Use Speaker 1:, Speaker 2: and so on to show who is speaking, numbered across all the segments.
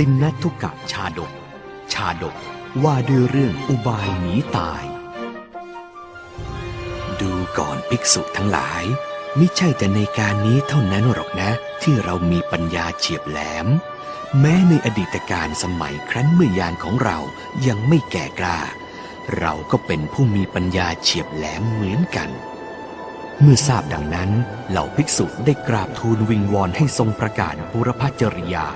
Speaker 1: ตินนทุกะชาดก ชาดกว่าด้วยเรื่องอุบายหนีตาย ดูก่อนภิกษุทั้งหลาย มิใช่แต่ในการนี้เท่านั้นหรอกนะ ที่เรามีปัญญาเฉียบแหลม แม้ในอดีตการสมัยครั้นเมื่อยานของเรายังไม่แก่กล้า เราก็เป็นผู้มีปัญญาเฉียบแหลมเหมือนกัน เมื่อทราบดังนั้น เหล่าภิกษุได้กราบทูลวิงวอนให้ทรงประกาศบุรพจริยา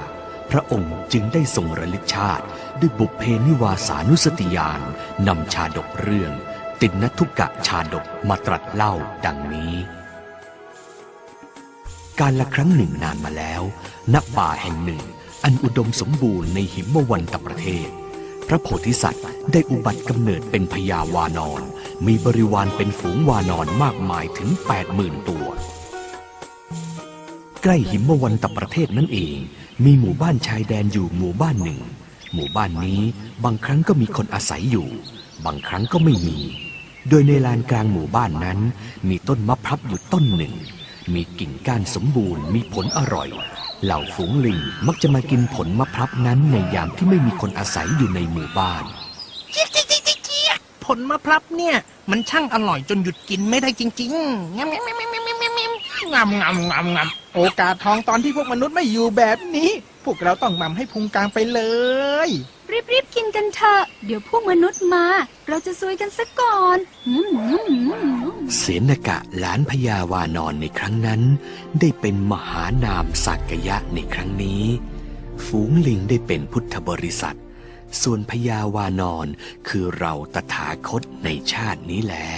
Speaker 1: ระองค์จึงได้ทรงระลึกชาติ ด้วยบุพเพนิวาสานุสติญาณนำชาดกเรื่อง ตินนทุกะชาดกมาตรัสเล่าดังนี้ การละครั้งหนึ่งนานมาแล้ว ณป่าแห่งหนึ่ง อันอุดมสมบูรณ์ในหิมวันตประเทศ พระโพธิสัตว์ได้อุบัติกำเนิดเป็นพญาวานอน มีบริวารเป็นฝูงวานอนมากมายถึง 80,000 ตัว ใกล้หิมวันตประเทศนั่นเอง มีหมู่บ้านชายแดนอยู่หมู่บ้านหนึ่ง หมู่บ้านนี้บางครั้งก็มีคนอาศัยอยู่ บางครั้งก็ไม่มี โดยในลานกลางหมู่บ้านนั้น มีต้นมะพร้าวอยู่ต้นหนึ่ง มีกิ่งก้านสมบูรณ์มีผลอร่อย เหล่าฝูงลิงมักจะมากินผลมะพร้าวนั้นในยามที่ไม่มีคนอาศัยอยู่ในหมู่บ้าน
Speaker 2: เจี๊ยเจี๊ยเจี๊ยเจี๊ยผลมะพร้าวเนี่ย มันช่างอร่อยจนหยุดกินไม่ได้จริงๆงำ งำงำงำง
Speaker 3: โอกาสทองตอนที่พวกมนุษย์ไม่อยู่แบบนี้ พวกเราต้องมั่มให้พุงกลางไปเลย
Speaker 4: รีบรีบๆกินกันเถอะ เดี๋ยวพวกมนุษย์มา เราจะซวยกันซะก่อน
Speaker 1: เสนกะหลานพยาวานอนในครั้งนั้น ได้เป็นมหานามสักยะในครั้งนี้ ฝูงลิงได้เป็นพุทธบริษัท ส่วนพยาวานอนคือเราตถาคตในชาตินี้แหละ